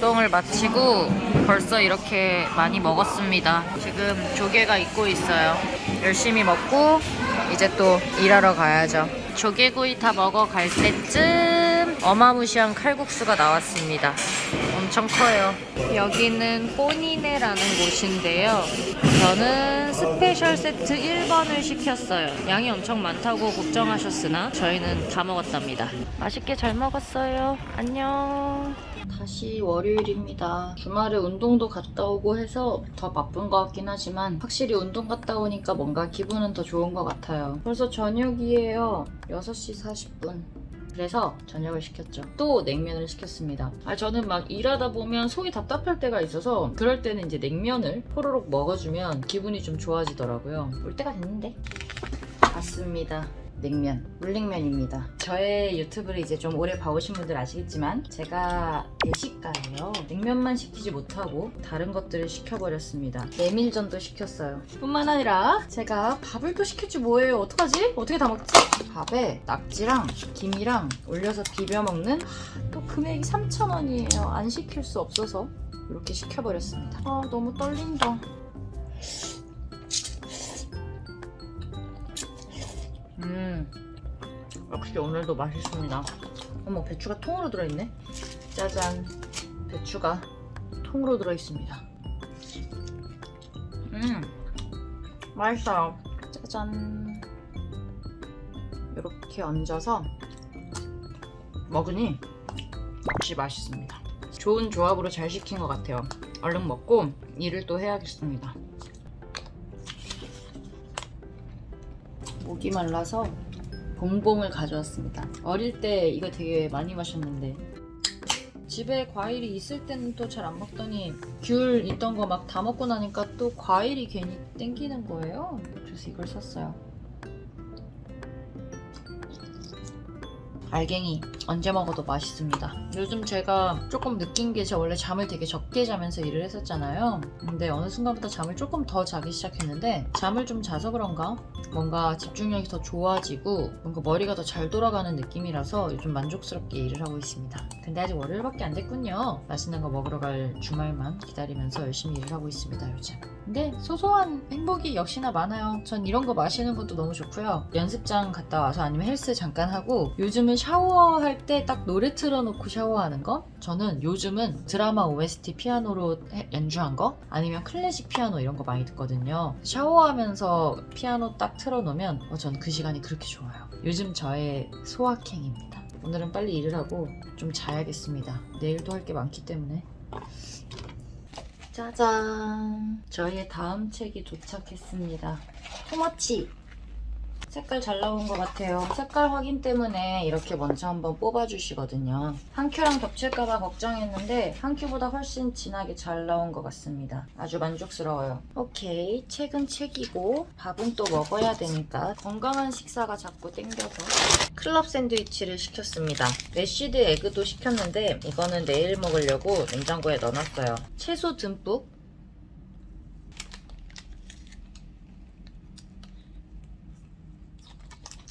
마치고 벌써 이렇게 많이 먹었습니다. 지금 조개가 익고 있어요. 열심히 먹고 이제 또 일하러 가야죠. 조개구이 다 먹어갈 때쯤 어마무시한 칼국수가 나왔습니다. 엄청 커요. 여기는 꼬니네라는 곳인데요. 저는 스페셜 세트 1번을 시켰어요. 양이 엄청 많다고 걱정하셨으나 저희는 다 먹었답니다. 맛있게 잘 먹었어요. 안녕. 다시 월요일입니다. 주말에 운동도 갔다 오고 해서 더 바쁜 것 같긴 하지만 확실히 운동 갔다 오니까 뭔가 기분은 더 좋은 것 같아요. 벌써 저녁이에요. 6시 40분. 그래서 저녁을 시켰죠. 또 냉면을 시켰습니다. 아, 저는 막 일하다 보면 속이 답답할 때가 있어서 그럴 때는 이제 냉면을 호로록 먹어주면 기분이 좀 좋아지더라고요. 올 때가 됐는데. 맞습니다. 냉면, 물냉면입니다. 저의 유튜브를 이제 좀 오래 봐오신 분들 아시겠지만 제가 대식가예요. 냉면만 시키지 못하고 다른 것들을 시켜버렸습니다. 메밀전도 시켰어요. 뿐만 아니라 제가 밥을 또 시켰지 뭐예요. 어떡하지? 어떻게 다 먹지? 밥에 낙지랑 김이랑 올려서 비벼 먹는 또 금액이 3,000원이에요. 안 시킬 수 없어서 이렇게 시켜버렸습니다. 아 너무 떨린다. 음, 역시 오늘도 맛있습니다. 어머, 배추가 통으로 들어있네? 짜잔, 배추가 통으로 들어있습니다. 음, 맛있어요. 짜잔. 이렇게 얹어서 먹으니 역시 맛있습니다. 좋은 조합으로 잘 시킨 것 같아요. 얼른 먹고 일을 또 해야겠습니다. 목이 말라서 봉봉을 가져왔습니다. 어릴 때 이거 되게 많이 마셨는데 집에 과일이 있을 때는 또 잘 안 먹더니 귤 있던 거 막 다 먹고 나니까 또 과일이 괜히 땡기는 거예요. 그래서 이걸 샀어요. 알갱이 언제 먹어도 맛있습니다. 요즘 제가 조금 느낀 게 제가 원래 잠을 되게 적게 자면서 일을 했었잖아요. 근데 어느 순간부터 잠을 조금 더 자기 시작했는데 잠을 좀 자서 그런가 뭔가 집중력이 더 좋아지고 뭔가 머리가 더 잘 돌아가는 느낌이라서 요즘 만족스럽게 일을 하고 있습니다. 근데 아직 월요일밖에 안 됐군요. 맛있는 거 먹으러 갈 주말만 기다리면서 열심히 일을 하고 있습니다 요즘. 근데 소소한 행복이 역시나 많아요. 전 이런 거 마시는 것도 너무 좋고요. 연습장 갔다 와서 아니면 헬스 잠깐 하고 요즘은 샤워할 때 딱 노래 틀어놓고 샤워하는 거? 저는 요즘은 드라마 OST 피아노로 해- 연주한 거? 아니면 클래식 피아노 이런 거 많이 듣거든요. 샤워하면서 피아노 딱 틀어놓으면 어, 전 그 시간이 그렇게 좋아요. 요즘 저의 소확행입니다. 오늘은 빨리 일을 하고 좀 자야겠습니다. 내일도 할 게 많기 때문에. 짜잔! 저희의 다음 책이 도착했습니다. 토마치! 색깔 잘 나온 것 같아요. 색깔 확인 때문에 이렇게 먼저 한번 뽑아주시거든요. 한 큐랑 겹칠까봐 걱정했는데 한 큐보다 훨씬 진하게 잘 나온 것 같습니다. 아주 만족스러워요. 오케이, 책은 책이고 밥은 또 먹어야 되니까 건강한 식사가 자꾸 땡겨서 클럽 샌드위치를 시켰습니다. 레쉬드 에그도 시켰는데 이거는 내일 먹으려고 냉장고에 넣어놨어요. 채소 듬뿍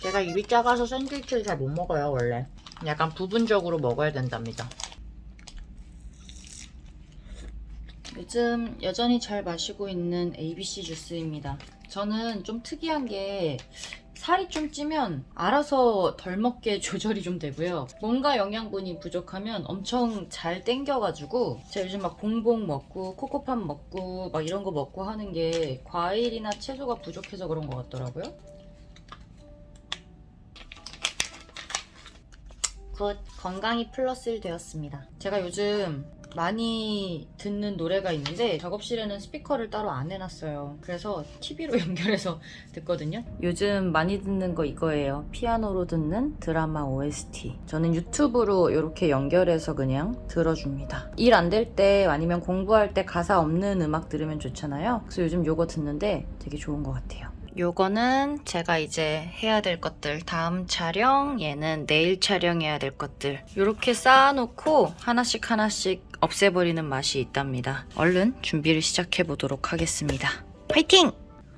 제가 입이 작아서 샌드위치를 잘 못 먹어요, 원래. 약간 부분적으로 먹어야 된답니다. 요즘 여전히 잘 마시고 있는 ABC 주스입니다. 저는 좀 특이한 게 살이 좀 찌면 알아서 덜 먹게 조절이 좀 되고요. 뭔가 영양분이 부족하면 엄청 잘 땡겨가지고 제가 요즘 막 봉봉 먹고 코코팜 먹고 막 이런 거 먹고 하는 게 과일이나 채소가 부족해서 그런 것 같더라고요. 곧 건강이 플러스 1 되었습니다. 제가 요즘 많이 듣는 노래가 있는데 작업실에는 스피커를 따로 안 해놨어요. 그래서 TV로 연결해서 듣거든요. 요즘 많이 듣는 거 이거예요. 피아노로 듣는 드라마 OST. 저는 유튜브로 이렇게 연결해서 그냥 들어줍니다. 일 안 될 때 아니면 공부할 때 가사 없는 음악 들으면 좋잖아요. 그래서 요즘 요거 듣는데 되게 좋은 것 같아요. 요거는 제가 이제 해야 될 것들 다음 촬영 얘는 내일 촬영해야 될 것들. 이렇게 쌓아놓고 하나씩 하나씩 없애버리는 맛이 있답니다. 얼른 준비를 시작해 보도록 하겠습니다. 파이팅!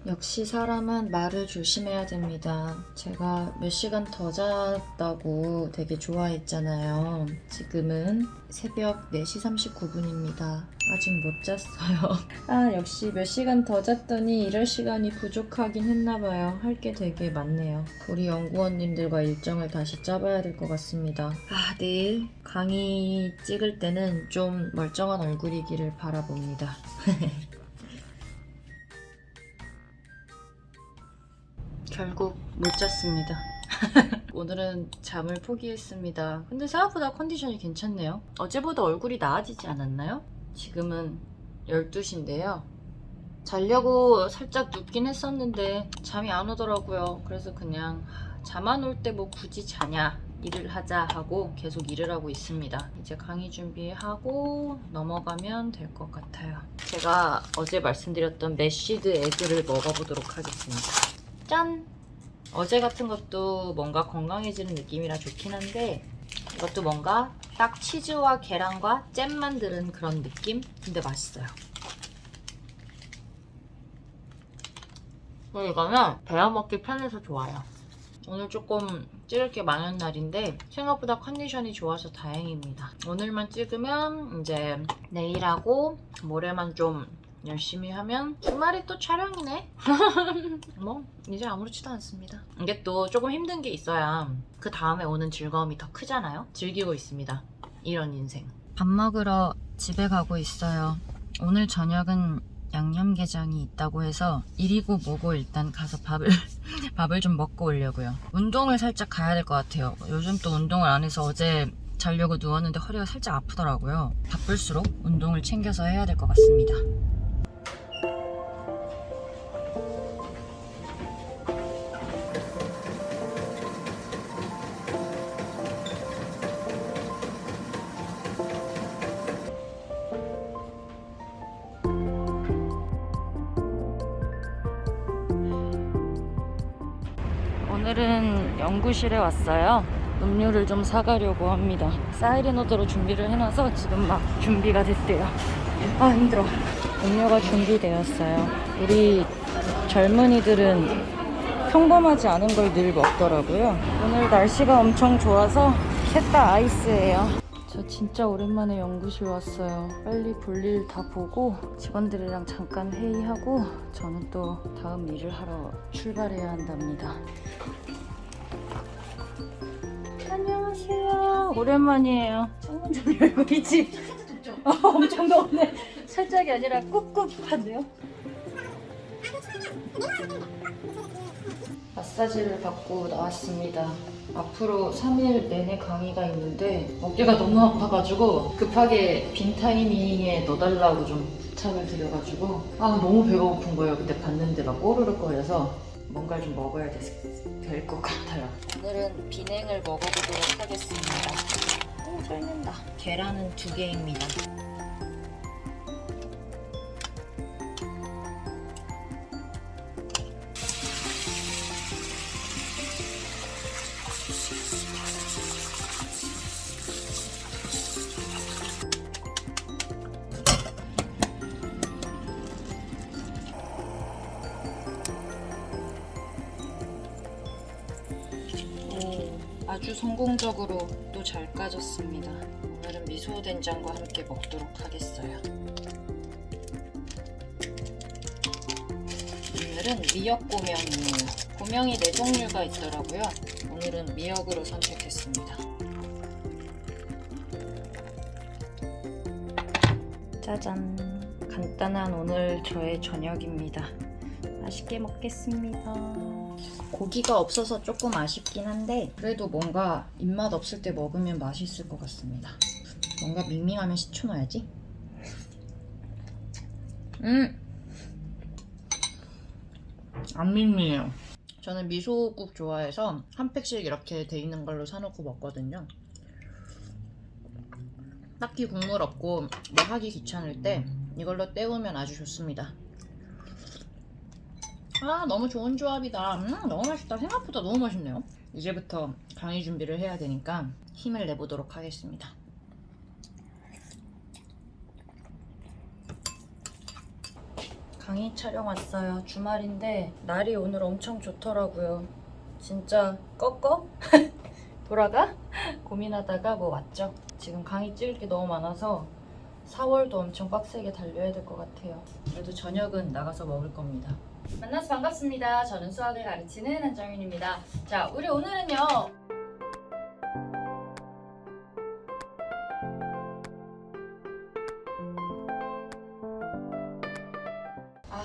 역시 사람은 말을 조심해야 됩니다. 제가 몇 시간 더 잤다고 되게 좋아했잖아요. 지금은 새벽 4시 39분입니다. 아직 못 잤어요. 아, 역시 몇 시간 더 잤더니 이럴 시간이 부족하긴 했나봐요. 할 게 되게 많네요. 우리 연구원님들과 일정을 다시 짜봐야 될 것 같습니다. 아, 내일 강의 찍을 때는 좀 멀쩡한 얼굴이기를 바라봅니다. 결국 못 잤습니다. 오늘은 잠을 포기했습니다. 근데 생각보다 컨디션이 괜찮네요. 어제보다 얼굴이 나아지지 않았나요? 지금은 12시인데요. 자려고 살짝 눕긴 했었는데 잠이 안 오더라고요. 그래서 그냥 잠 안 올 때 뭐 굳이 자냐 일을 하자 하고 계속 일을 하고 있습니다. 이제 강의 준비하고 넘어가면 될 것 같아요. 제가 어제 말씀드렸던 메쉬드 에그를 먹어보도록 하겠습니다. 짠! 어제 같은 것도 뭔가 건강해지는 느낌이라 좋긴 한데 이것도 뭔가 딱 치즈와 계란과 잼만 들은 그런 느낌? 근데 맛있어요. 이거는 베어 먹기 편해서 좋아요. 오늘 조금 찍을 게 많은 날인데 생각보다 컨디션이 좋아서 다행입니다. 오늘만 찍으면 이제 내일하고 모레만 좀 열심히 하면 주말에 또 촬영이네. 뭐 이제 아무렇지도 않습니다. 이게 또 조금 힘든 게 있어야 그 다음에 오는 즐거움이 더 크잖아요. 즐기고 있습니다. 이런 인생. 밥 먹으러 집에 가고 있어요. 오늘 저녁은 양념게장이 있다고 해서 이리고 뭐고 일단 가서 밥을 밥을 좀 먹고 오려고요. 운동을 살짝 가야 될 것 같아요. 요즘 또 운동을 안 해서 어제 자려고 누웠는데 허리가 살짝 아프더라고요. 바쁠수록 운동을 챙겨서 해야 될 것 같습니다. 오늘은 연구실에 왔어요. 음료를 좀 사가려고 합니다. 사이렌오더로 준비를 해놔서 지금 막 준비가 됐대요. 아 힘들어. 음료가 준비되었어요. 우리 젊은이들은 평범하지 않은 걸 늘 먹더라고요. 오늘 날씨가 엄청 좋아서 셋다 아이스예요. 저 진짜 오랜만에 연구실 왔어요. 빨리 볼일 다 보고 직원들이랑 잠깐 회의하고 저는 또 다음 일을 하러 출발해야 한답니다. 안녕하세요. 오랜만이에요. 창문 좀 열고 있지. 어, 엄청 더운데 살짝이 아니라 꿉꿉한데요. 마사지를 받고 나왔습니다. 앞으로 3일 내내 강의가 있는데 어깨가 너무 아파가지고 급하게 빈 타이밍에 넣어달라고 좀 부탁을 드려가지고 아 너무 배가 고픈 거예요. 그때 봤는데 막 꼬르륵 거려서 뭔가를 좀 먹어야 될 것 같아요. 오늘은 비냉을 먹어보도록 하겠습니다. 오, 쫄는다. 계란은 두 개입니다. 성공적으로 또 잘 까졌습니다. 오늘은 미소 된장과 함께 먹도록 하겠어요. 오늘은 미역 고명이에요. 고명이 네 종류가 있더라고요. 오늘은 미역으로 선택했습니다. 짜잔. 간단한 오늘 저의 저녁입니다. 맛있게 먹겠습니다. 고기가 없어서 조금 아쉽긴 한데 그래도 뭔가 입맛 없을 때 먹으면 맛있을 것 같습니다. 뭔가 밍밍하면 시초 넣어야지. 음. 안 밍밍해요. 저는 미소국 좋아해서 한 팩씩 이렇게 돼 있는 걸로 사놓고 먹거든요. 딱히 국물 없고 뭐 하기 귀찮을 때 이걸로 때우면 아주 좋습니다. 아 너무 좋은 조합이다. 음 너무 맛있다. 생각보다 너무 맛있네요. 이제부터 강의 준비를 해야 되니까 힘을 내보도록 하겠습니다. 강의 촬영 왔어요. 주말인데 날이 오늘 엄청 좋더라고요. 진짜 꺾어? 돌아가? 고민하다가 뭐 왔죠. 지금 강의 찍을 게 너무 많아서 4월도 엄청 빡세게 달려야 될 것 같아요. 그래도 저녁은 나가서 먹을 겁니다. 만나서 반갑습니다. 저는 수학을 가르치는 한정윤입니다. 자, 우리 오늘은요. 아,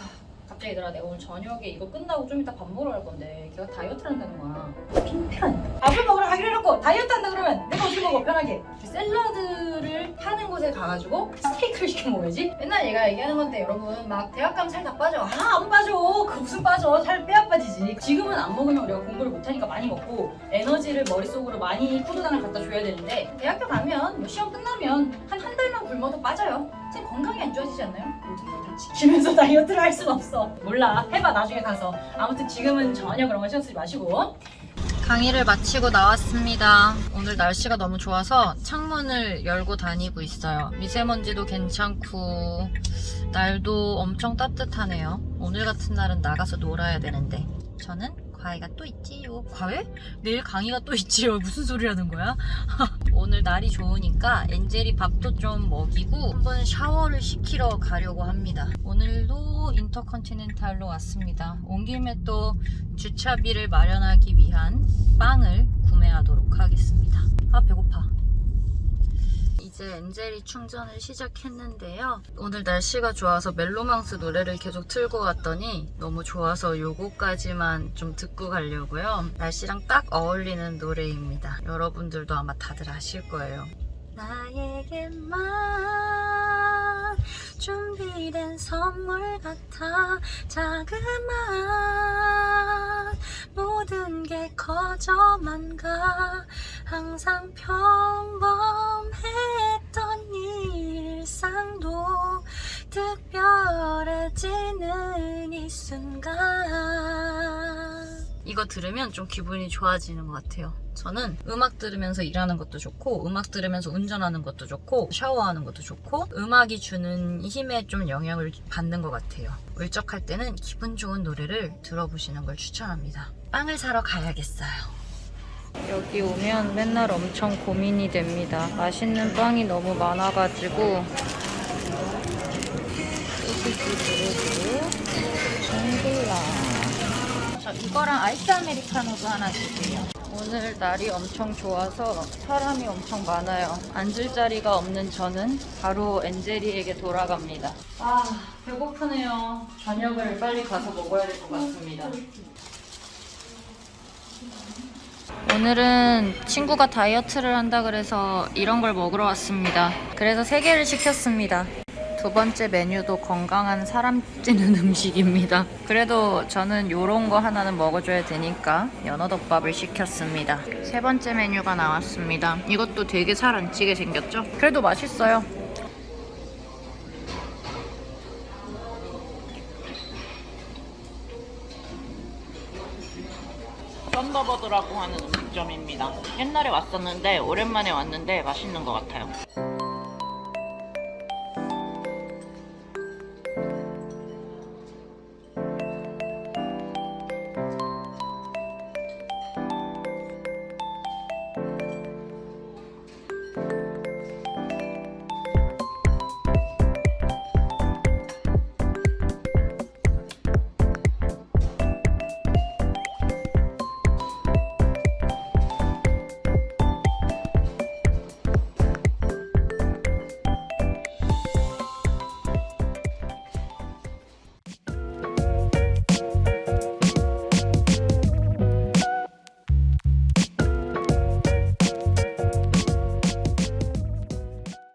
갑자기 얘들아 내가 오늘 저녁에 이거 끝나고 좀 이따 밥 먹으러 갈 건데 걔가 다이어트를 한다는 거야 핑핑한 밥을 먹으러 가기로 해놓고 다이어트 한다 그러면 내가 어떻게 먹어 편하게 샐러드를 파는 곳에 가가지고 스테이크를 시켜 먹어야지. 맨날 얘가 얘기하는 건데 여러분 막 대학 가면 살 다 빠져. 아 안 빠져. 그 무슨 빠져? 살 빼야 빠지지. 지금은 안 먹으면 우리가 공부를 못하니까 많이 먹고 에너지를 머릿속으로 많이 포도당을 갖다 줘야 되는데 대학교 가면 뭐 시험 끝나면 한 한 달만 굶어도 빠져요. 쌤 건강이 안 좋아지지 않나요? 모든 걸 다 지키면서 다이어트를 할 순 없어. 몰라. 해봐 나중에 가서. 아무튼 지금은 전혀 그런 거 신경 쓰지 마시고 강의를 마치고 나왔습니다. 오늘 날씨가 너무 좋아서 창문을 열고 다니고 있어요. 미세먼지도 괜찮고 날도 엄청 따뜻하네요. 오늘 같은 날은 나가서 놀아야 되는데. 저는 과외가 또 있지요 과외? 내일 강의가 또 있지요 무슨 소리라는 거야? 오늘 날이 좋으니까 엔젤이 밥도 좀 먹이고 한번 샤워를 시키러 가려고 합니다. 오늘도 인터컨티넨탈로 왔습니다. 온 김에 또 주차비를 마련하기 위한 빵을 구매하도록 하겠습니다. 아 배고파. 이제 엔젤이 충전을 시작했는데요. 오늘 날씨가 좋아서 멜로망스 노래를 계속 틀고 갔더니 너무 좋아서 요거까지만 좀 듣고 가려고요. 날씨랑 딱 어울리는 노래입니다. 여러분들도 아마 다들 아실 거예요. 나에게만 준비된 선물 같아 자그만 모든 게 커져만 가 항상 평범했 특별해지는 이 순간 이거 들으면 좀 기분이 좋아지는 것 같아요. 저는 음악 들으면서 일하는 것도 좋고, 음악 들으면서 운전하는 것도 좋고, 샤워하는 것도 좋고, 음악이 주는 힘에 좀 영향을 받는 것 같아요. 울적할 때는 기분 좋은 노래를 들어보시는 걸 추천합니다. 빵을 사러 가야겠어요. 여기 오면 맨날 엄청 고민이 됩니다. 맛있는 빵이 너무 많아가지고. 샹글라. 저 이거랑 아이스 아메리카노도 하나 주세요. 오늘 날이 엄청 좋아서 사람이 엄청 많아요. 앉을 자리가 없는 저는 바로 엔젤이에게 돌아갑니다. 아, 배고프네요. 저녁을 빨리 가서 먹어야 될 것 같습니다. 오늘은 친구가 다이어트를 한다 그래서 이런 걸 먹으러 왔습니다. 그래서 세 개를 시켰습니다. 두 번째 메뉴도 건강한 사람 찌는 음식입니다. 그래도 저는 요런 거 하나는 먹어줘야 되니까 연어덮밥을 시켰습니다. 세 번째 메뉴가 나왔습니다. 이것도 되게 살 안 찌게 생겼죠? 그래도 맛있어요. 썬더버드라고 하는 음식점입니다. 옛날에 왔었는데 오랜만에 왔는데 맛있는 것 같아요.